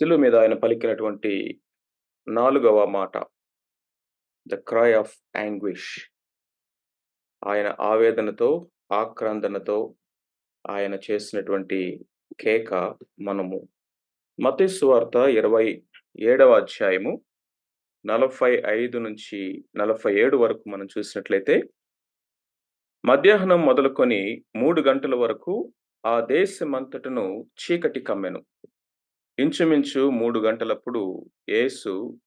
సిలువ మీద ఆయన పలికినటువంటి నాలుగవ మాట ద క్రై ఆఫ్ యాంగ్విష్ ఆయన ఆవేదనతో ఆక్రందనతో ఆయన చేసినటువంటి కేక మనము. మతేశ్వార్త ఇరవై ఏడవ అధ్యాయము నలభై ఐదు నుంచి నలభై ఏడు వరకు మనం చూసినట్లయితే మధ్యాహ్నం మొదలుకొని మూడు గంటల వరకు ఆ దేశమంతటను చీకటి కమ్మెను. ఇంచుమించు మూడు గంటలప్పుడు యేసు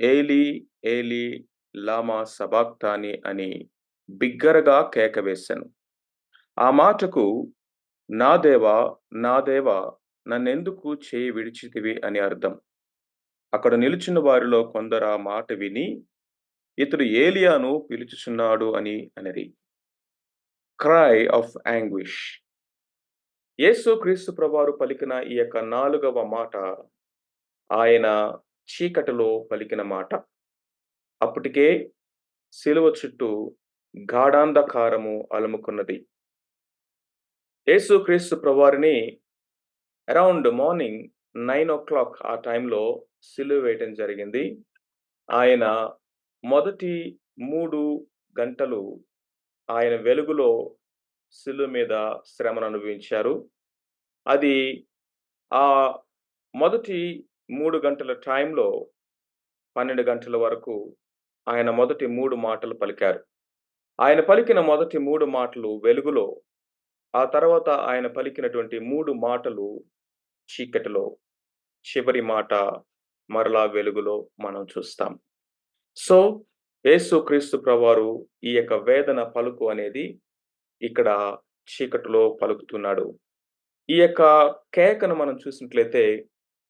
ఏలి ఏలి లామా సబాక్తాని అని బిగ్గరగా కేక వేశాను. ఆ మాటకు నా దేవా నా దేవా నన్నెందుకు చేయి విడిచితివి? అని అర్థం. అక్కడ నిలుచున్న వారిలో కొందరు ఆ మాట విని ఇతడు ఏలియాను పిలుచుచున్నాడు అని అనిరి. క్రై ఆఫ్ యాంగ్విష్ యేసు క్రీస్తు ప్రభువారు పలికిన ఈ యొక్క నాలుగవ మాట ఆయన చీకటిలో పలికిన మాట. అప్పటికే సిలువ చుట్టూ గాఢాంధకారము అలుముకున్నది. యేసు క్రీస్తు ప్రభువారిని around morning nine o'clock ఆ టైంలో సిలువ వేయటం జరిగింది. ఆయన మొదటి మూడు గంటలు ఆయన వెలుగులో సిలువ మీద శ్రమను అనుభవించారు అది ఆ మొదటి మూడు గంటల టైంలో పన్నెండు గంటల వరకు ఆయన మొదటి మూడు మాటలు పలికారు. ఆయన పలికిన మొదటి మూడు మాటలు వెలుగులో ఆ తర్వాత ఆయన పలికినటువంటి మూడు మాటలు చీకటిలో చివరి మాట మరలా వెలుగులో మనం చూస్తాం. సో యేసు క్రీస్తు ప్రవారు ఈ యొక్క వేదన పలుకు అనేది ఇక్కడ చీకటిలో పలుకుతున్నాడు. ఈ యొక్క కేకను మనం చూసినట్లయితే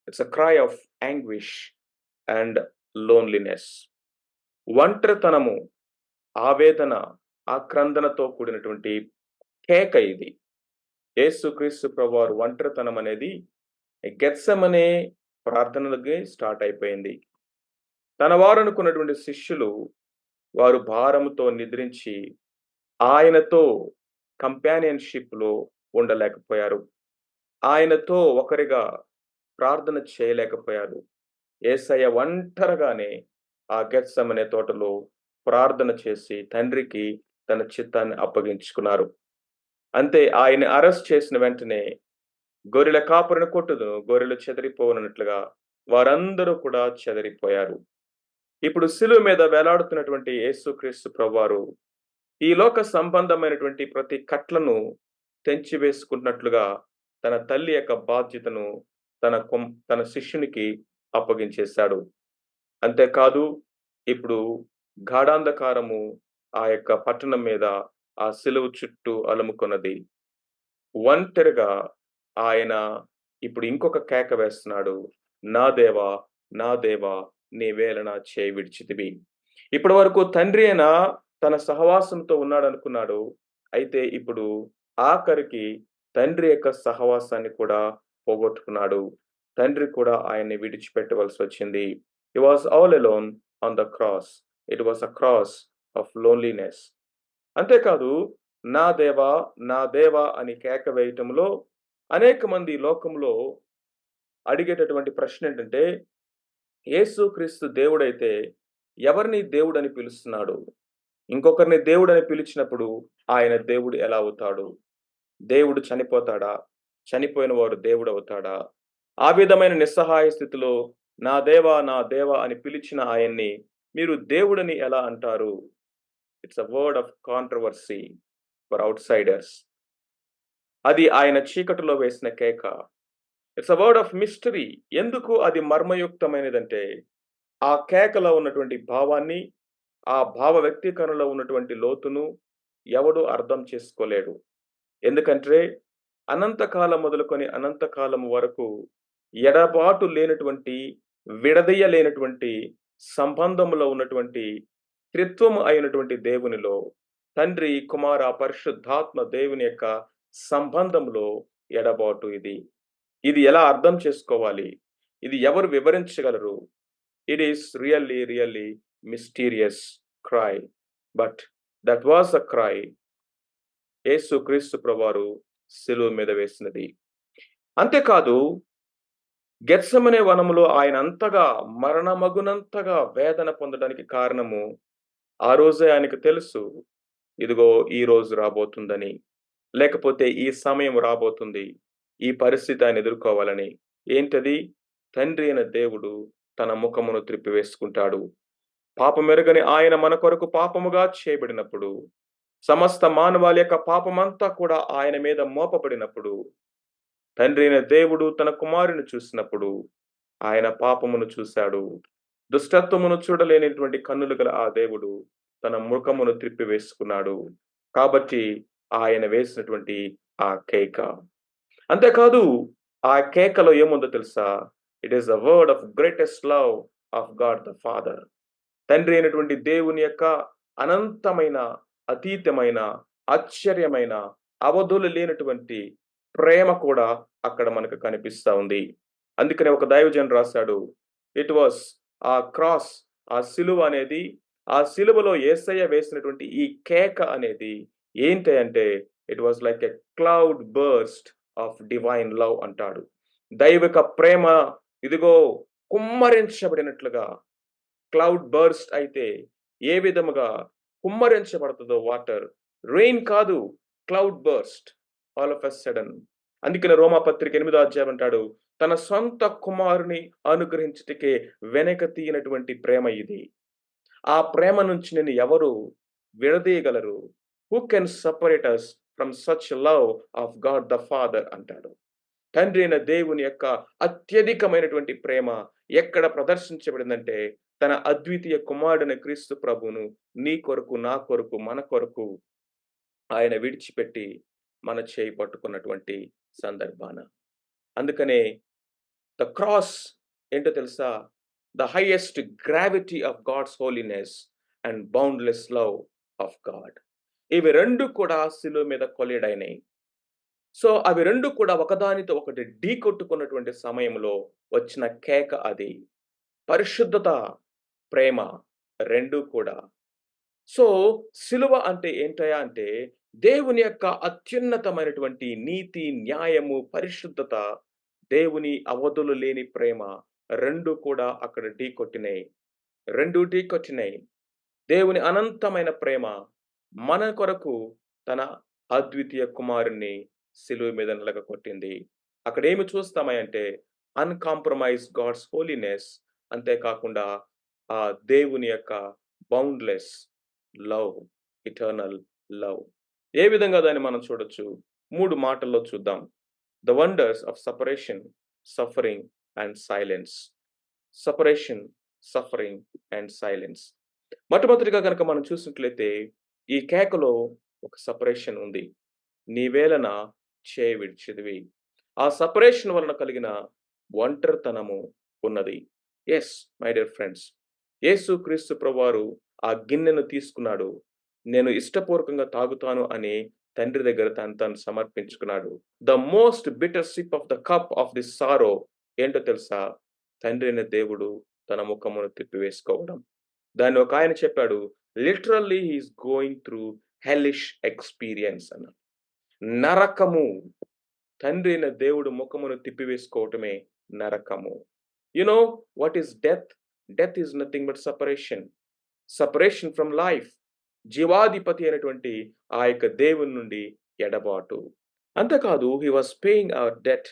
it's a cry of anguish and loneliness ఒంటరితనము ఆవేదన ఆక్రందనతో కూడినటువంటి కేక ఇది. యేసు క్రీస్తు ప్రభువారు ఒంటరితనం అనేది గెత్సమనే ప్రార్థనలకి స్టార్ట్ అయిపోయింది. తన వారు అనుకున్నటువంటి శిష్యులు వారు భారముతో నిద్రించి ఆయనతో కంపానియన్షిప్లో ఉండలేకపోయారు. ఆయనతో ఒకరిగా ప్రార్థన చేయలేకపోయారు. ఏసయ్య ఒంటరిగానే ఆ గెత్సమనే తోటలో ప్రార్థన చేసి తండ్రికి తన చిత్తాన్ని అప్పగించుకున్నారు. అంతే ఆయన అరెస్ట్ చేసిన వెంటనే గొర్రెల కాపురను కొట్టుదు గొర్రెలు చెదిరిపోనట్లుగా వారందరూ కూడా చెదిరిపోయారు. ఇప్పుడు శిలువ మీద వేలాడుతున్నటువంటి యేసుక్రీస్తు ప్రభువారు ఈ లోక సంబంధమైనటువంటి ప్రతి కట్లను తెంచివేసుకున్నట్లుగా తన తల్లి యొక్క బాధ్యతను తన కుం తన శిష్యునికి అప్పగించేశాడు. అంతేకాదు ఇప్పుడు గాఢాంధకారము ఆ యొక్క పట్టణం మీద ఆ సిలువ చుట్టూ అలుముకున్నది. ఒంటరిగా ఆయన ఇప్పుడు ఇంకొక కేక వేస్తున్నాడు. నా దేవా నా దేవా నీ వేళన చేయి విడిచితివి. ఇప్పటి వరకు తండ్రి అయినా తన సహవాసంతో ఉన్నాడు అనుకున్నాడు అయితే ఇప్పుడు ఆఖరికి తండ్రి యొక్క సహవాసాన్ని కూడా పోగొట్టుకున్నాడు. తండ్రి కూడా ఆయన్ని విడిచిపెట్టవలసి వచ్చింది. It was all alone on the cross it was a cross of loneliness అంతేకాదు నా దేవా నా దేవా అని కేక వేయటంలో అనేక మంది లోకంలో అడిగేటటువంటి ప్రశ్న ఏంటంటే యేసు క్రీస్తు దేవుడైతే ఎవరిని దేవుడని పిలుస్తున్నాడు? ఇంకొకరిని దేవుడని పిలిచినప్పుడు ఆయన దేవుడు ఎలా అవుతాడు? దేవుడు చనిపోతాడా? చనిపోయిన వారు దేవుడు అవుతాడా? ఆ విధమైన నిస్సహాయ స్థితిలో నా దేవా నా దేవా అని పిలిచిన ఆయన్ని మీరు దేవుడని ఎలా అంటారు? It's a word of controversy for outsiders అది ఆయన చీకటిలో వేసిన కేక. It's a word of mystery ఎందుకు అది మర్మయుక్తమైనదంటే ఆ కేకలో ఉన్నటువంటి భావాన్ని ఆ భావ వ్యక్తీకరణలో ఉన్నటువంటి లోతును ఎవడు అర్థం చేసుకోలేడు. ఎందుకంటే అనంతకాలం మొదలుకొని అనంతకాలం వరకు ఎడబాటు లేనటువంటి విడదీయలేనటువంటి సంబంధంలో ఉన్నటువంటి త్రిత్వము అయినటువంటి దేవునిలో తండ్రి కుమార పరిశుద్ధాత్మ దేవుని యొక్క సంబంధంలో ఎడబాటు ఇది. ఇది ఎలా అర్థం చేసుకోవాలి? ఇది ఎవరు వివరించగలరు? It is really really mysterious cry but that was a cry Yesu Kristu ప్రభువారు సెలువు మీద వేసినది అంతేకాదు గెత్సమనే వనములో ఆయన అంతగా మరణమగునంతగా వేదన పొందడానికి కారణము ఆ రోజే ఆయనకు తెలుసు. ఇదిగో ఈ రోజు రాబోతుందని. లేకపోతే ఈ సమయం రాబోతుంది. ఈ పరిస్థితి ఆయన ఎదుర్కోవాలని. ఏంటది? తండ్రి అయిన దేవుడు తన ముఖమును త్రిప్పివేసుకుంటాడు. పాపమెరుగని ఆయన మన కొరకు పాపముగా చేయబడినప్పుడు, సమస్త మానవాళి యొక్క పాపమంతా కూడా ఆయన మీద మోపబడినప్పుడు, తండ్రి అయిన దేవుడు తన కుమారుని చూసినప్పుడు, ఆయన పాపమును చూశాడు. దుష్టత్వమును చూడలేనిటువంటి కన్నులు గల ఆ దేవుడు తన ముఖమును త్రిప్పివేసుకున్నాడు. కాబట్టి ఆయన వేసినటువంటి ఆ కేక. అంతేకాదు ఆ కేకలో ఏముందో తెలుసా? It is the word of greatest love of God the father. తండ్రి అయినటువంటి దేవుని యొక్క అనంతమైన, అతీతమైన, ఆశ్చర్యమైన, అవధులు లేనటువంటి ప్రేమ కూడా అక్కడ మనకు కనిపిస్తూ ఉంది. అందుకనే ఒక దైవజన్ రాశాడు. ఇట్ వాస్ ఆ క్రాస్ ఆ సిలువ అనేది ఆ సిలువలో యేసయ్య వేసినటువంటి ఈ కేక అనేది ఏంటి అంటే it was like a cloud burst of divine love అంటాడు. దైవిక ప్రేమ ఇదిగో కుమ్మరించబడినట్లుగా క్లౌడ్ బర్స్ట్ అయితే ఏ విధముగా కుమ్మరించబడుతుందో వాటర్. రెయిన్ కాదు cloud burst. All of a sudden. అందుకనే రోమా పత్రిక ఎనిమిదో అధ్యాయం అంటాడు తన సొంత కుమారుని అనుగ్రహించటికే వెనక తీయనటువంటి ప్రేమ ఇది. ఆ ప్రేమ నుంచి నేను ఎవరు విడదీయగలరు? Who can separate us from such love of God the father అంటాడు. తండ్రి అయిన దేవుని యొక్క అత్యధికమైనటువంటి ప్రేమ ఎక్కడ ప్రదర్శించబడిందంటే తన అద్వితీయ కుమారుడైన క్రీస్తు ప్రభును నీ కొరకు నా కొరకు మన కొరకు ఆయన విడిచిపెట్టి మన చేయి పట్టుకున్నటువంటి సందర్భాన. అందుకనే ద క్రాస్ ఏంటో తెలుసా? The highest gravity of God's holiness and boundless love of God ఇవి రెండు కూడా శిలువ మీద కొలిడైనాయి సో అవి రెండు కూడా ఒకదానితో ఒకటి ఢీ కొట్టుకున్నటువంటి సమయంలో వచ్చిన కేక అది. పరిశుద్ధత ప్రేమ రెండు కూడా. సో సిలువ అంటే ఏంటయా అంటే దేవుని యొక్క అత్యున్నతమైనటువంటి నీతి న్యాయము పరిశుద్ధత దేవుని అవధులు లేని ప్రేమ రెండు కూడా అక్కడ ఢీ కొట్టినాయి రెండు ఢీ కొట్టినాయి దేవుని అనంతమైన ప్రేమ మన కొరకు తన అద్వితీయ కుమారుణ్ణి సిలువ మీద నిలగ కొట్టింది అక్కడ ఏమి చూస్తామంటే అన్కాంప్రమైజ్ గాడ్స్ హోలీనెస్ అంతేకాకుండా ఆ దేవుని యొక్క బౌండ్లెస్ లవ్ ఇటర్నల్ లవ్ ఏ విధంగా దాన్ని మనం చూడొచ్చు? మూడు మాటల్లో చూద్దాం. The wonders of separation suffering and silence separation suffering and silence మొట్టమొదటిగా కనుక మనం చూసినట్లయితే ఈ కేకలో ఒక సపరేషన్ ఉంది. నీవేళన చేయి విడిచిదివి ఆ సపరేషన్ వలన కలిగిన ఒంటరితనము ఉన్నది. Yes my dear friends Yesu Kristu ప్రభువారు ఆ గిన్నెను తీసుకున్నాడు. నేను ఇష్టపూర్వకంగా తాగుతాను అని తండ్రి దగ్గర తను తను సమర్పించుకున్నాడు. The most bitter sip of the cup of the sorrow ఏంటో తెలుసా? తండ్రి అయిన దేవుడు తన ముఖమును తిప్పివేసుకోవడం. దాన్ని ఒక ఆయన చెప్పాడు literally he's going through hellish experience అన్న నరకము. తండ్రి అయిన దేవుడు ముఖమును తిప్పివేసుకోవటమే నరకము. You know what is death? Death is nothing but separation separation from life జీవాధిపతి అయినటువంటి ఆ యొక్క దేవుని నుండి ఎడబాటు. అంతేకాదు he was paying our debt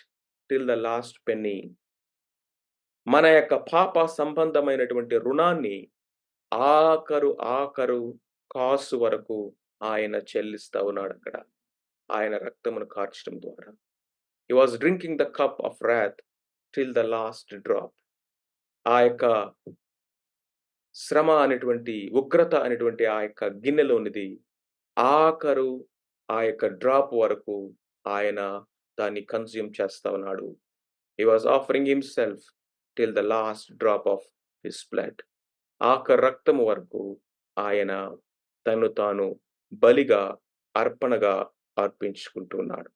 till the last penny మన యొక్క పాప సంబంధమైనటువంటి రుణాన్ని ఆఖరు ఆఖరు కాసు వరకు ఆయన చెల్లిస్తా ఉన్నాడు అక్కడ. ఆయన రక్తమును కార్చడం ద్వారా. He was drinking the cup of wrath till the last drop ఆ యొక్క శ్రమ అనేటువంటి ఉగ్రత అనేటువంటి ఆ యొక్క గిన్నెలోనిది ఆఖరు ఆ యొక్క డ్రాప్ వరకు ఆయన దాన్ని కన్జ్యూమ్ చేస్తా ఉన్నాడు. He was offering himself till the last drop of his blood ఆఖరు రక్తము వరకు ఆయన తను తాను బలిగా అర్పణగా అర్పించుకుంటున్నాడు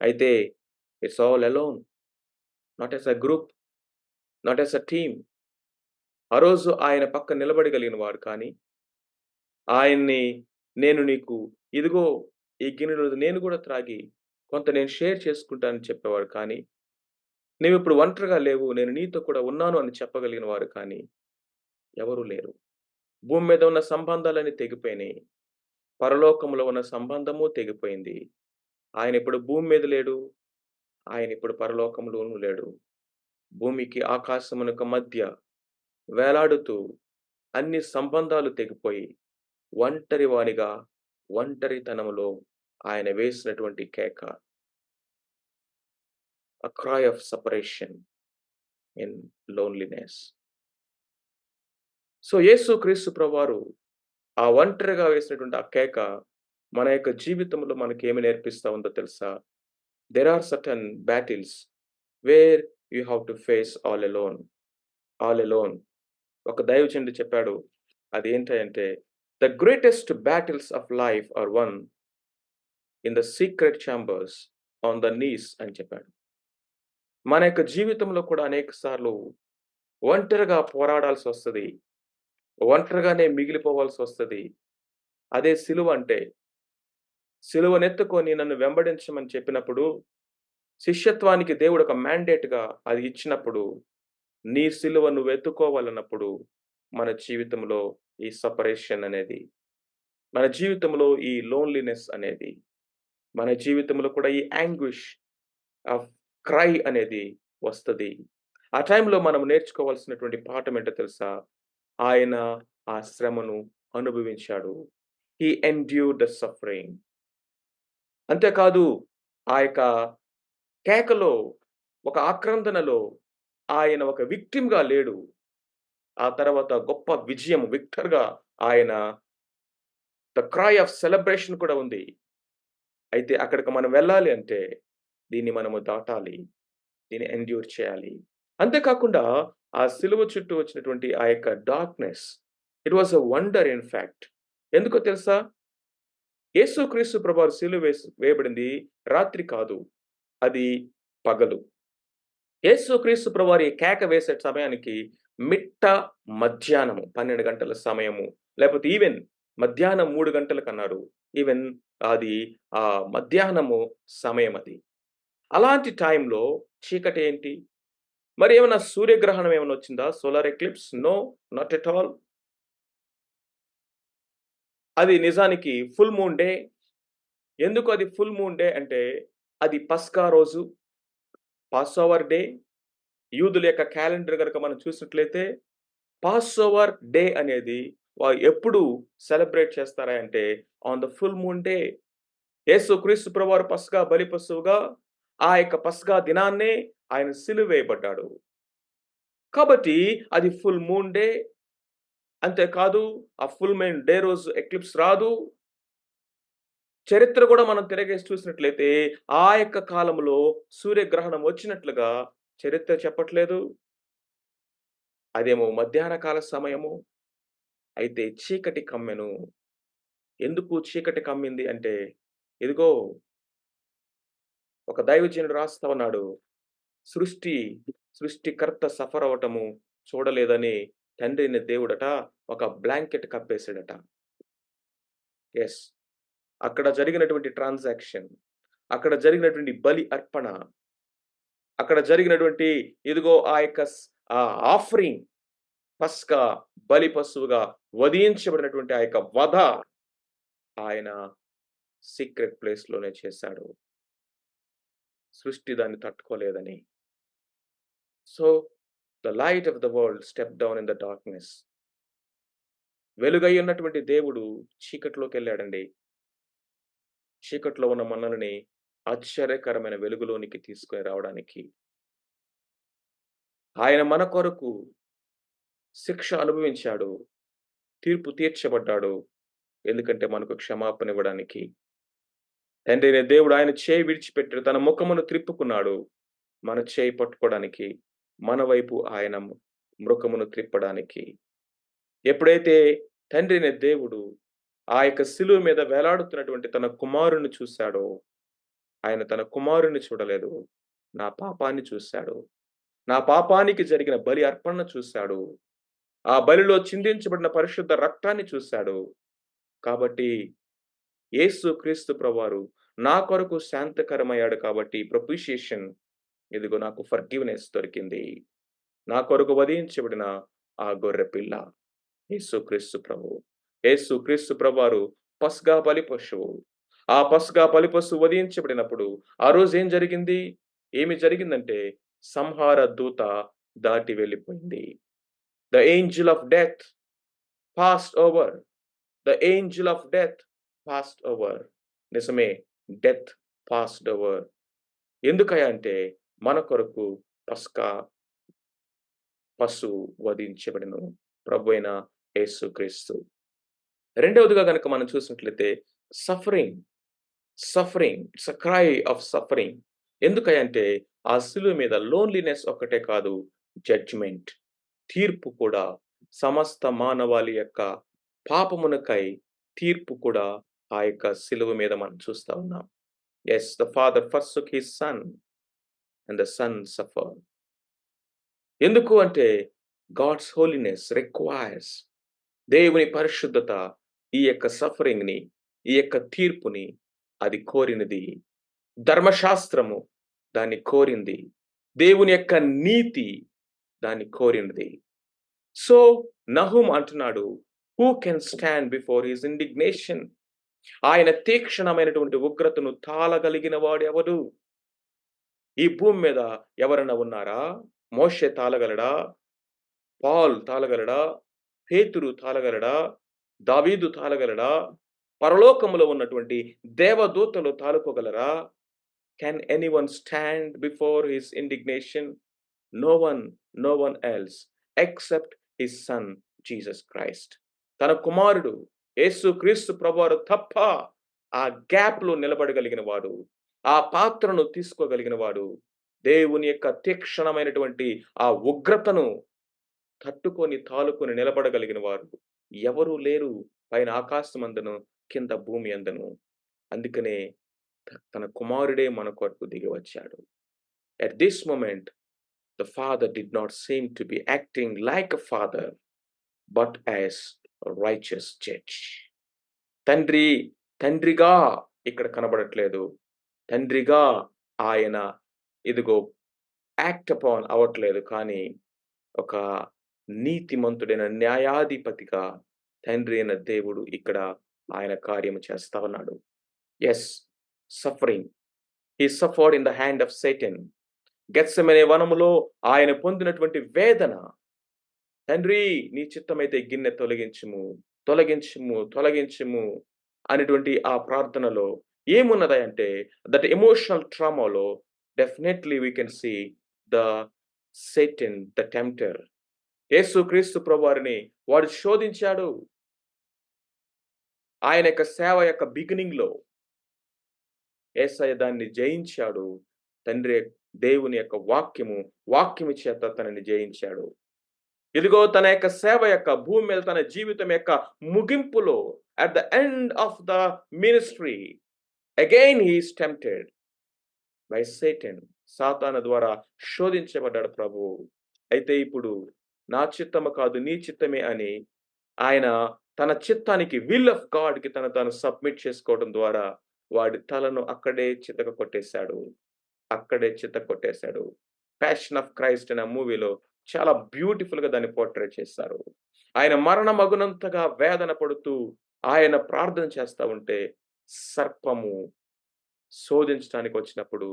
అయితే it's all alone not as a group not as a team ఆ రోజు ఆయన పక్క నిలబడగలిగిన వాడు కానీ ఆయన్ని నేను నీకు ఇదిగో ఈ గిన్నెలో నేను కూడా త్రాగి కొంత నేను షేర్ చేసుకుంటానని చెప్పేవాడు కానీ నీవిప్పుడు ఒంటరిగా లేవు. నేను నీతో కూడా ఉన్నాను అని చెప్పగలిగిన వారు కానీ ఎవరూ లేరు. భూమి మీద ఉన్న సంబంధాలన్నీ తెగిపోయినాయి. పరలోకంలో ఉన్న సంబంధము తెగిపోయింది. ఆయన ఇప్పుడు భూమి మీద లేడు. ఆయన ఇప్పుడు పరలోకంలోనూ లేడు. భూమికి ఆకాశమునకు మధ్య వేలాడుతూ అన్ని సంబంధాలు తెగిపోయి ఒంటరి వానిగా ఒంటరితనములో ఆయన వేసినటువంటి కేక. A cry of separation in loneliness. So, Yesukristu ప్రవారు ఆ ఒంటరిగా వేసినటువంటి ఆ కేక మన యొక్క జీవితంలో మనకి ఏమి నేర్పిస్తా ఉందో తెలుసా? There are certain battles where you have to face all alone all alone ఒక దైవచండి చెప్పాడు. అది ఏంటంటే the greatest battles of life are won in the secret chambers on the knees అని చెప్పాడు. మన యొక్క జీవితంలో కూడా అనేక సార్లు ఒంటరిగా వస్తుంది ఒంటరిగానే మిగిలిపోవాల్సి వస్తుంది అదే సిలువ అంటే. సిలువనెత్తుకొని నన్ను వెంబడించమని చెప్పినప్పుడు, శిష్యత్వానికి దేవుడు ఒక మ్యాండేట్‌గా అది ఇచ్చినప్పుడు, నీ సిలువ నువ్వు ఎత్తుకోవాలన్నప్పుడు, మన జీవితంలో ఈ సపరేషన్ అనేది, మన జీవితంలో ఈ లోన్లీనెస్ అనేది, మన జీవితంలో కూడా ఈ యాంగ్విష్ ఆఫ్ క్రై అనేది వస్తుంది ఆ టైంలో మనం నేర్చుకోవాల్సినటువంటి పాఠం ఏంటో తెలుసా? ఆయన ఆ శ్రమను అనుభవించాడు. He endure the suffering. అంతేకాదు ఆ యొక్క కేకలో, ఒక ఆక్రందనలో ఆయన ఒక విక్టిమ్‌గా లేడు. ఆ తర్వాత గొప్ప విజయం విక్టర్‌గా ఆయన ద క్రై ఆఫ్ సెలబ్రేషన్ కూడా ఉంది. అయితే అక్కడికి మనం వెళ్ళాలి అంటే, దీన్ని మనము దాటాలి. దీన్ని ఎండ్యూర్ చేయాలి. అంతేకాకుండా ఆ సిలువ చుట్టూ వచ్చినటువంటి ఆ యొక్క darkness it was a wonder in fact. ఎందుకో తెలుసా? యేసుక్రీస్తు ప్రభావ సిలువ వేసి వేయబడింది రాత్రి కాదు. అది పగలు. యేసుక్రీస్తు ప్రభువారి కేక వేసే సమయానికి మిట్ట మధ్యాహ్నము 12 గంటల సమయము. లేకపోతే ఈవెన్ మధ్యాహ్నం 3 గంటలకన్నారు. ఈవెన్ అది ఆ మధ్యాహ్నము సమయం అది. అలాంటి టైంలో చీకటి ఏంటి? మరి ఏమైనా సూర్యగ్రహణం ఏమైనా వచ్చిందా? Solar eclipse? No. Not at all. అది నిజానికి ఫుల్ మూన్ డే. ఎందుకు అది ఫుల్ మూన్ డే అంటే, అది పస్కా రోజు. Passover day. యూదుల యొక్క క్యాలెండర్ కనుక మనం చూసినట్లయితే, పాస్ఓవర్ డే అనేది వారు ఎప్పుడు సెలబ్రేట్ చేస్తారా అంటే, on the full moon day. Yesukristu ప్రభువారు పస్కా బలి పశువుగా ఆ యొక్క పస్కా దినాన్నే ఆయన సిలువ వేయబడ్డాడు. కాబట్టి అది ఫుల్ మూన్ డే. అంతేకాదు ఆ ఫుల్ మూన్ డే రోజు ఎక్లిప్స్ రాదు. చరిత్ర కూడా మనం తిరగేసి చూసినట్లయితే, ఆ యొక్క కాలంలో సూర్యగ్రహణం వచ్చినట్లుగా చరిత్ర చెప్పట్లేదు. అదేమో మధ్యాహ్న కాల సమయము. అయితే చీకటి కమ్మెను. ఎందుకు చీకటి కమ్మింది అంటే, ఇదిగో ఒక దైవజనుడు రాస్తా ఉన్నాడు. సృష్టి, సృష్టికర్త సఫర్ అవటము చూడలేదని తండ్రిని దేవుడట ఒక బ్లాంకెట్ కప్పేశాడట ఎస్ అక్కడ జరిగినటువంటి ట్రాన్సాక్షన్, అక్కడ జరిగినటువంటి బలి అర్పణ, అక్కడ జరిగినటువంటి ఇదిగో ఆ యొక్క ఆఫరింగ్ పస్కా బలి పశువుగా వధించబడినటువంటి ఆ యొక్క వధ ఆయన సీక్రెట్ ప్లేస్‌లోనే చేశాడు. సృష్టి దాన్ని తట్టుకోలేదని. So, the light of the world step down in the darkness. వెలుగై ఉన్నటువంటి దేవుడు చీకట్లోకి వెళ్ళాడండి చీకట్లో ఉన్న మనల్ని ఆశ్చర్యకరమైన వెలుగులోనికి తీసుకొని రావడానికి. ఆయన మన కొరకు శిక్ష అనుభవించాడు. తీర్పు తీర్చబడ్డాడు. ఎందుకంటే మనకు క్షమాపణ ఇవ్వడానికి. తండ్రి దేవుడు ఆయన చేయి విడిచిపెట్టాడు. తన ముఖమును త్రిప్పుకున్నాడు. మన చేయి పట్టుకోవడానికి. మన వైపు ఆయన మృఖమును త్రిప్పడానికి. ఎప్పుడైతే తండ్రిని దేవుడు ఆ యొక్క సిలువ మీద వేలాడుతున్నటువంటి తన కుమారుని చూశాడు ఆయన తన కుమారుని చూడలేదు. నా పాపాన్ని చూశాడు నా పాపానికి జరిగిన బలి అర్పణను చూశాడు ఆ బలిలో చిందించబడిన పరిశుద్ధ రక్తాన్ని చూశాడు కాబట్టి యేసుక్రీస్తు ప్రభువారు నా కొరకు శాంతకరమయ్యాడు కాబట్టి ప్రొపిషియేషన్ ఇదిగో నాకు ఫర్గివ్‌నెస్ దొరికింది. నా కొరకు వధించబడిన ఆ గొర్రె పిల్ల. యేసుక్రీస్తు యేసు క్రీస్తు ప్రభువారు పస్కా బలి పశువు. ఆ పస్కా బలి పశువు వధించబడినప్పుడు ఆ రోజు ఏం జరిగింది? ఏమి జరిగిందంటే సంహార దూత దాటి వెళ్ళిపోయింది. The angel of death passed over. The angel of death passed over. నిజమే డెత్ ఫాస్ట్ ఓవర్. ఎందుకయ్యా అంటే మన కొరకు పస్కా పశువు ప్రభు అయిన యేసుక్రీస్తు. రెండవదిగా కనుక మనం చూసినట్లయితే suffering. Suffering. It's a cry of suffering. ఎందుకంటే అంటే ఆ సిలువ మీద లోన్లీనెస్ ఒక్కటే కాదు జడ్జ్‌మెంట్. తీర్పు కూడా సమస్త మానవాళి యొక్క పాపమునకై తీర్పు కూడా ఆ యొక్క సిలువ మీద మనం చూస్తా ఉన్నాం. Yes the father forsook his son and the son suffer ఎందుకు అంటే గాడ్స్ హోలీనెస్ రిక్వైర్స్ దేవుని పరిశుద్ధత ఈ యొక్క సఫరింగ్‌ని, ఈ యొక్క తీర్పుని అది కోరినది. ధర్మశాస్త్రము దాన్ని కోరింది. దేవుని యొక్క నీతి దాన్ని కోరినది. సో నహుమ్ అంటున్నాడు who can stand before his indignation ఆయన తీక్షణమైనటువంటి ఉగ్రతను తాళగలిగిన వాడు ఎవడు ఈ భూమి మీద ఎవరన్నా ఉన్నారా? మోషే తాళగలడా? పాల్ తాళగలడా? పేతురు తాళగలడా? దావీదు తాళగలడా? పరలోకములో ఉన్నటువంటి దేవదూతలు తాలుకోగలరా? Can anyone stand before his indignation? No one, no one else except his son Jesus Christ. తన కుమారుడు యేసుక్రీస్తు ప్రభువారు తప్ప ఆ గ్యాప్‌లో నిలబడగలిగిన వాడు. ఆ పాత్రను తీసుకోగలిగిన వాడు. దేవుని యొక్క తీక్షణమైనటువంటి ఆ ఉగ్రతను తట్టుకొని, తాలుకొని నిలబడగలిగిన వారు ఎవరు లేరు. పైన ఆకాశం అందను కింద భూమి అందను అందుకనే తన కుమారుడే మన కొరకు దిగి వచ్చాడు. At this moment the father did not seem to be acting like a father but as righteous judge. తండ్రి తండ్రిగా ఇక్కడ కనబడట్లేదు. తండ్రిగా ఆయన ఇదిగో యాక్ట్ అపాన్ అవ్వట్లేదు. కానీ ఒక నీతిమంతుడైన న్యాయాధిపతిగా తండ్రి అయిన దేవుడు ఇక్కడ ఆయన కార్యము చేస్తా ఉన్నాడు. His suffering. He suffered in the hand of Satan. Gethsemane వనములో ఆయన పొందినటువంటి వేదన. తండ్రి నీ చిత్తమైతే గిన్నె తొలగించుము, తొలగించుము, తొలగించుము అనేటువంటి ఆ ప్రార్థనలో ఏమున్నదంటే that emotional ట్రామాలో definitely we can see the Satan the tempter. యేసు క్రీస్తు ప్రభువారిని వాడు శోధించాడు. ఆయన యొక్క సేవ యొక్క బిగినింగ్‌లో యేసయ్య దాన్ని జయించాడు. తండ్రి దేవుని యొక్క వాక్యము, వాక్యము చేత తనని జయించాడు. ఇదిగో తన యొక్క సేవ యొక్క భూమి మీద తన జీవితం యొక్క ముగింపులో at the end of the ministry again he's tempted by Satan. సాతాన ద్వారా శోధించబడ్డాడు ప్రభు అయితే ఇప్పుడు నా చిత్తము కాదు నీ చిత్తమే అని ఆయన తన చిత్తానికి విల్ ఆఫ్ గాడ్‌కి తను తాను సబ్మిట్ చేసుకోవడం ద్వారా వాడి తలను అక్కడే చితక కొట్టేశాడు. అక్కడే చిత్త కొట్టేశాడు. 'ప్యాషన్ ఆఫ్ క్రైస్ట్' అనే మూవీలో చాలా బ్యూటిఫుల్‌గా దాన్ని పోర్ట్రేట్ చేశారు. ఆయన మరణమగునంతగా వేదన పడుతూ ఆయన ప్రార్థన చేస్తూ ఉంటే సర్పము శోధించడానికి వచ్చినప్పుడు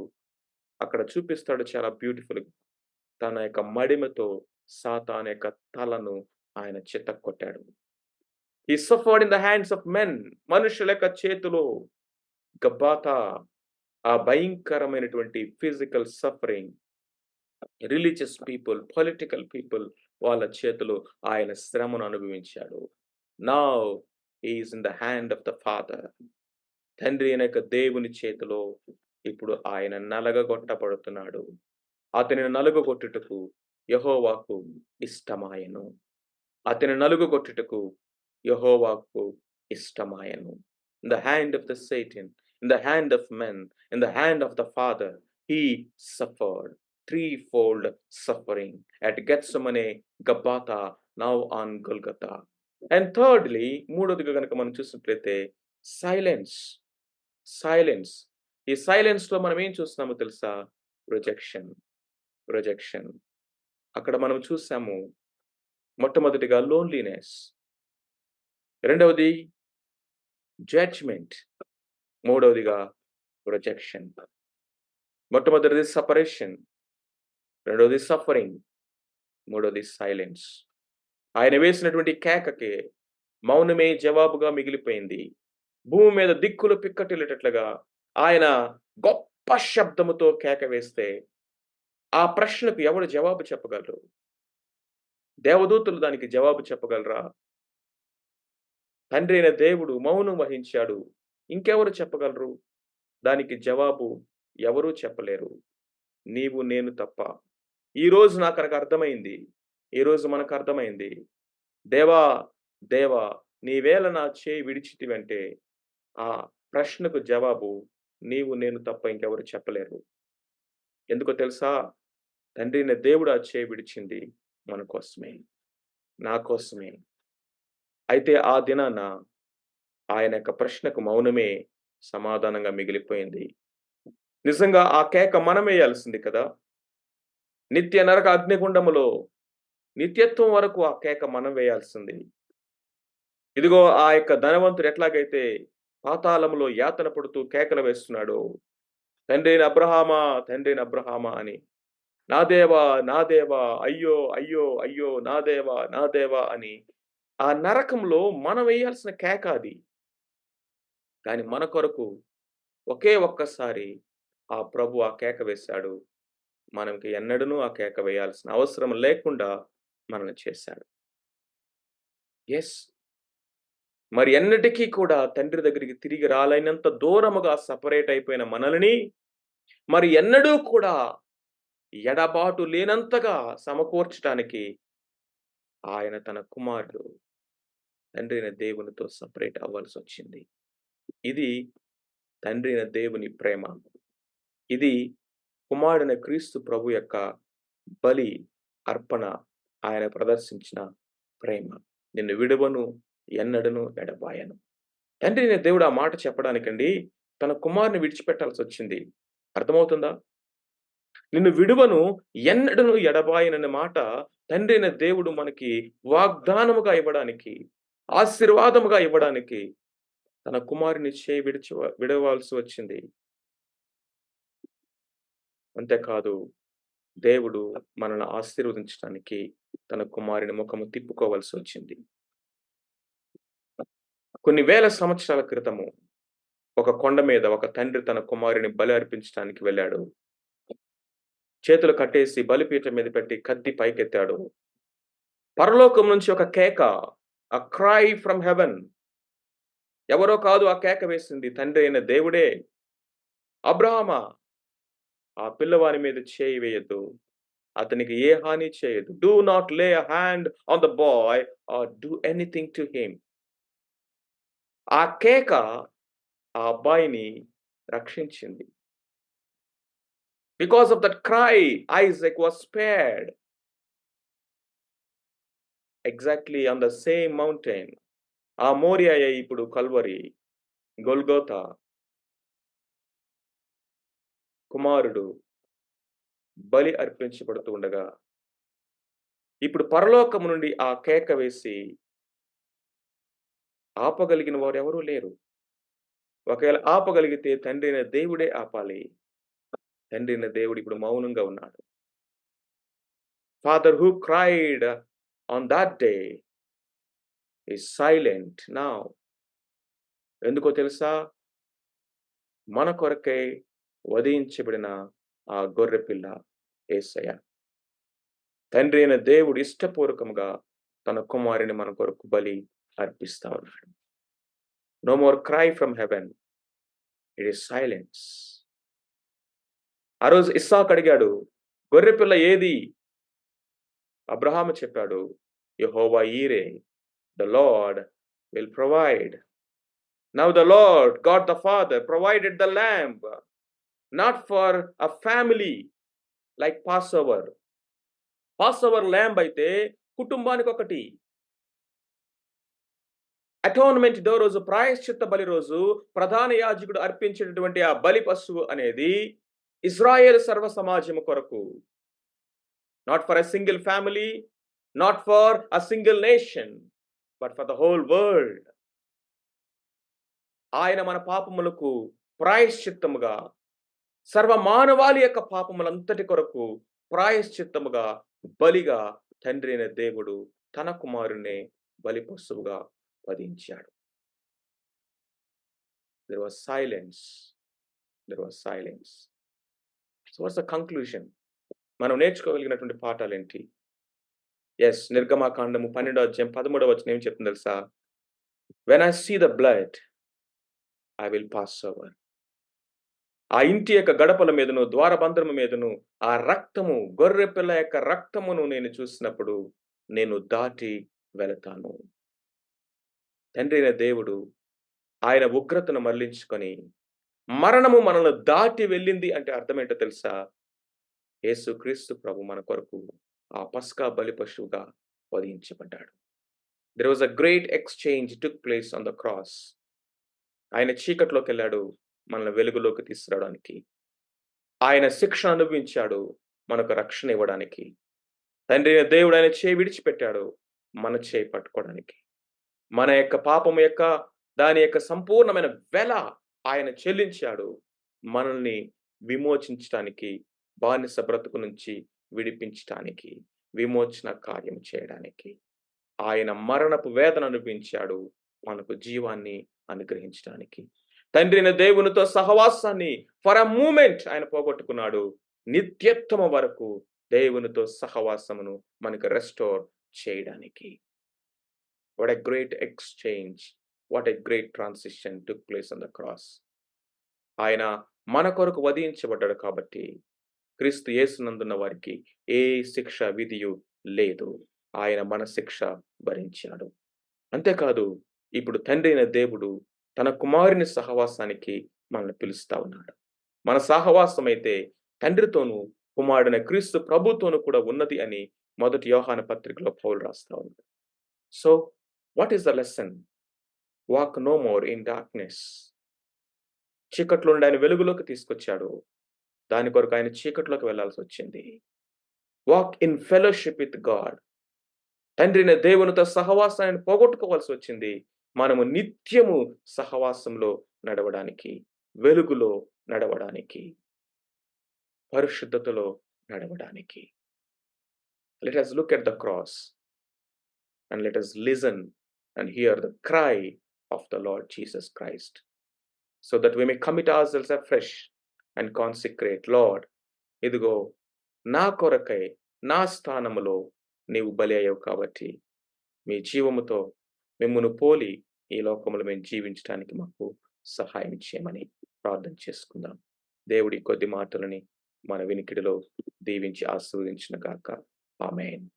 అక్కడ చూపిస్తాడు చాలా బ్యూటిఫుల్‌గా. తన యొక్క మడిమతో సాతాన్ యొక్క తలను ఆయన చితక కొట్టాడు. He suffered in the hands of men. మనుషుల యొక్క చేతిలో గబ్బాత ఆ భయంకరమైనటువంటి physical suffering religious people, political people వాళ్ళ చేతిలో ఆయన శ్రమను అనుభవించాడు. Now is in the hand of the father. తండ్రి అయిన దేవుని చేతిలో ఇప్పుడు ఆయన నలగగొట్టబడుతున్నాడు. అతనిని నలుగగొట్టుటకు యహోవాకు ఇష్టమాయను అతని నలుగగొట్టుటకు యహోవాకు ఇష్టమాయను in the hand of the Satan in the hand of men, in the hand of the father he suffered threefold suffering at Gethsemane, Gabbatha, now on Golgotha. And thirdly మూడోదిగా గనుక మనం చూసినట్లయితే సైలెన్స్. సైలెన్స్. ఈ సైలెన్స్‌లో మనం ఏం చూస్తున్నామో తెలుసా? Projection projection అక్కడ మనం చూసాము. మొట్టమొదటిగా లోన్లీనెస్. రెండవది జడ్జ్‌మెంట్. మూడవదిగా ప్రొజెక్షన్ మొట్టమొదటిది సపరేషన్ రెండవది సఫరింగ్. మూడవది సైలెన్స్. ఆయన వేసినటువంటి కేకకి మౌనమే జవాబుగా మిగిలిపోయింది. భూమి మీద దిక్కులు పిక్కటిల్లేటట్లుగా ఆయన గొప్ప శబ్దముతో కేక వేస్తే ఆ ప్రశ్నకు ఎవరు జవాబు చెప్పగలరు? దేవదూతలు దానికి జవాబు చెప్పగలరా? తండ్రి అయిన దేవుడు మౌనం వహించాడు. ఇంకెవరు చెప్పగలరు? దానికి జవాబు ఎవరూ చెప్పలేరు. నీవు నేను తప్ప. ఈరోజు నాకనకు అర్థమైంది. ఈరోజు మనకు అర్థమైంది. దేవా! దేవా! నీవేళ నా చేయి విడిచితివంటే ఆ ప్రశ్నకు జవాబు నీవు నేను తప్ప ఇంకెవరు చెప్పలేరు. ఎందుకో తెలుసా? తండ్రి దేవుడు ఆ చేయి విడిచింది మన కోసమే. నా కోసమే. అయితే ఆ దినాన ఆయన యొక్క ప్రశ్నకు మౌనమే సమాధానంగా మిగిలిపోయింది. నిజంగా ఆ కేక మనం వేయాల్సింది కదా! నిత్య నరక అగ్నిగుండములో నిత్యత్వం వరకు ఆ కేక మనం వేయాల్సింది. ఇదిగో ఆ యొక్క ధనవంతుడు ఎట్లాగైతే పాతాళములో యాతన పడుతూ కేకలు వేస్తున్నాడో, తండ్రిని అబ్రహామా, తండ్రైన అబ్రహామా అని. నా దేవా, నా దేవా, అయ్యో, అయ్యో, అయ్యో, నా దేవా, నా దేవా అని ఆ నరకంలో మనం వేయాల్సిన కేక అది. కానీ మన కొరకు ఒకే ఒక్కసారి ఆ ప్రభు ఆ కేక వేశాడు. మనకి ఎన్నడనూ ఆ కేక వేయాల్సిన అవసరం లేకుండా మనల్ని చేశాడు. ఎస్ మరి ఎన్నటికీ కూడా తండ్రి దగ్గరికి తిరిగి రాలైనంత దూరముగా సెపరేట్ అయిపోయిన మనల్ని మరి ఎన్నడూ కూడా ఎడబాటు లేనంతగా సమకూర్చటానికి ఆయన తన కుమారుడు తండ్రిన దేవునితో దేవునితో సెపరేట్ అవ్వాల్సొచ్చింది. ఇది తండ్రిన దేవుని ప్రేమ. ఇది కుమారుడైన క్రీస్తు ప్రభు యొక్క బలి, అర్పణ ఆయన ప్రదర్శించిన ప్రేమ. నిన్ను విడవను ఎన్నడను ఎడబాయను. తండ్రి దేవుడు ఆ మాట చెప్పడానికండి తన కుమారుని విడిచిపెట్టాల్సి వచ్చింది అర్థమవుతుందా? నిన్ను విడువను, ఎన్నడను ఎడబాయనన్న మాట తండ్రి అయిన దేవుడు మనకి వాగ్దానముగా ఇవ్వడానికి, ఆశీర్వాదముగా ఇవ్వడానికి తన కుమారుని చేయి విడిచి విడవాల్సి వచ్చింది. అంతేకాదు దేవుడు మనల్ని ఆశీర్వదించడానికి తన కుమారుని ముఖము తిప్పుకోవాల్సి వచ్చింది. కొన్ని వేల సంవత్సరాల క్రితము ఒక కొండ మీద ఒక తండ్రి తన కుమారుని బలి అర్పించడానికి వెళ్ళాడు. చేతులు కట్టేసి బలిపీఠం మీద పెట్టి కత్తి పైకెత్తాడు. పరలోకం నుంచి ఒక కేక, అ క్రై ఫ్రమ్ హెవెన్. ఎవరో కాదు ఆ కేక వేసింది తండ్రి అయిన దేవుడే. అబ్రహామా! ఆ పిల్లవాని మీద చేయి వేయద్దు అతనికి ఏ హాని చేయదు do not lay a hand on the boy or do anything to him. ఆ కేక ఆ అబ్బాయిని రక్షించింది. Because of that cry Isaac was spared. Exactly on the same mountain. ఆ మోరియా ఇప్పుడు కల్వరి, గొల్గోత కుమారుడు బలి అర్పించబడుతూ ఉండగా ఇప్పుడు పరలోకము నుండి ఆ కేక వేసి ఆపగలిగిన వారు ఎవరూ లేరు. ఒకవేళ ఆపగలిగితే తండ్రి అయిన దేవుడే ఆపాలి. తండ్రి దేవుడు ఇప్పుడు మౌనంగా ఉన్నాడు. Father who cried on that day he silent నా ఎందుకో తెలుసా? మన కొరకై వధించబడిన ఆ గొర్రెపిల్ల ఏసయ్య తండ్రి అయిన దేవుడు ఇష్టపూర్వకంగా తన కుమారుని మన కొరకు బలి అర్పిస్తా ఉన్నాడు. No more cry from heaven. It is silence. ఆ రోజు ఇస్సాక్ అడిగాడు, గొర్రెపిల్ల ఏది? అబ్రహాము చెప్పాడు, యహోవా ఈరే. The Lord will provide. Now the Lord God the father provided the provided not for a family like Passover Passover lamb అయితే కుటుంబానికి ఒకటి. అటోన్మెంట్ డే రోజు ప్రాయశ్చిత్త బలి రోజు ప్రధాన యాజకుడు అర్పించేటటువంటి ఆ బలి పశువు అనేది ఇజ్రాయేల్ సర్వ సమాజము కొరకు. Not for a single family not for a single nation but for the whole world ఆయన మన పాపములకు ప్రాయశ్చిత్తముగా సర్వ మానవాళి యొక్క పాపములంతటి కొరకు ప్రాయశ్చిత్తముగా బలిగా తండ్రి అయిన దేవుడు తన కుమారునే బలి పశువుగా వధించాడు. There was silence there was silence so what's the conclusion మనం నేర్చుకోగలిగినటువంటి పాఠాలు ఏంటి ఎస్ నిర్గమాకాండము పన్నెండో అధ్యాయం పదమూడవ వచ్చిన ఏం చెప్తుంది తెలుసా? When I see the blood I will pass over ఆ ఇంటి యొక్క గడపల మీదను ద్వారబంధము మీదను ఆ రక్తము గొర్రె పిల్ల యొక్క రక్తమును నేను చూసినప్పుడు నేను దాటి వెళతాను. తండ్రి అయిన దేవుడు ఆయన ఉగ్రతను మరలించుకొని మరణము మనల్ని దాటి వెళ్ళింది అంటే అర్థం ఏంటో తెలుసా యేసుక్రీస్తు ప్రభు మన కొరకు ఆ పస్కా బలి పశువుగా వధించబడ్డాడు. There was a great exchange took place on the cross ఆయన చీకట్లోకి వెళ్ళాడు మనల్ని వెలుగులోకి తీసుకురావడానికి. ఆయన శిక్ష అనుభవించాడు మనకు రక్షణ ఇవ్వడానికి. తండ్రి దేవుడు ఆయన చేయి విడిచిపెట్టాడు మన చేయి పట్టుకోవడానికి. మన యొక్క పాపం యొక్క దాని యొక్క సంపూర్ణమైన వెల ఆయన చెల్లించాడు మనల్ని విమోచించడానికి బానిస బ్రతుకు నుంచి విడిపించటానికి విమోచన కార్యం చేయడానికి. ఆయన మరణపు వేదన అనిపించాడు మనకు జీవాన్ని అనుగ్రహించడానికి తండ్రి అయిన దేవునితో సహవాసాన్ని ఫర్ అ మూమెంట్ ఆయన పోగొట్టుకున్నాడు. నిత్యత్వమ వరకు దేవునితో సహవాసమును మనకు రెస్టోర్ చేయడానికి. What a great exchange what a great transition took place on the cross. ఆయన మన కొరకు వధించబడ్డాడు కాబట్టి క్రీస్తు యేసునందున్న వారికి ఏ శిక్ష విధియు లేదు. ఆయన మన శిక్ష భరించాడు అంతేకాదు ఇప్పుడు తండ్రి అయిన దేవుడు తన కుమారుని సహవాసానికి మనల్ని పిలుస్తా ఉన్నాడు. మన సహవాసం అయితే తండ్రితోనూ కుమారుడైన క్రీస్తు ప్రభుతోనూ కూడా ఉన్నది అని మొదటి యోహాన పత్రికలో పౌలు రాస్తా ఉన్నాడు. So what is the lesson walk no more in darkness. చీకట్లో ఆయన వెలుగులోకి తీసుకొచ్చాడు. దాని కొరకు ఆయన చీకట్లోకి వెళ్ళాల్సి వచ్చింది. Walk in fellowship with God. తండ్రిన దేవునితో సహవాసాన్ని పోగొట్టుకోవాల్సి వచ్చింది. మనము నిత్యము సహవాసంలో నడవడానికి వెలుగులో నడవడానికి పరిశుద్ధతలో నడవడానికి. Let us look at the cross and let us listen and hear the cry of the Lord Jesus Christ so that we may commit ourselves afresh and consecrate Lord ఇదిగో నా కొరకై నా స్థానములో నీవు బలి అయ్యావు కాబట్టి మీ జీవముతో మిమ్మను పోలి ఈ లోకములో మేము జీవించడానికి మాకు సహాయం చేయమని ప్రార్థన చేసుకుందాం. దేవుడి కొద్ది మాటలని మన వినికిడిలో దీవించి ఆస్వాదించిన గాక. ఆమెన్.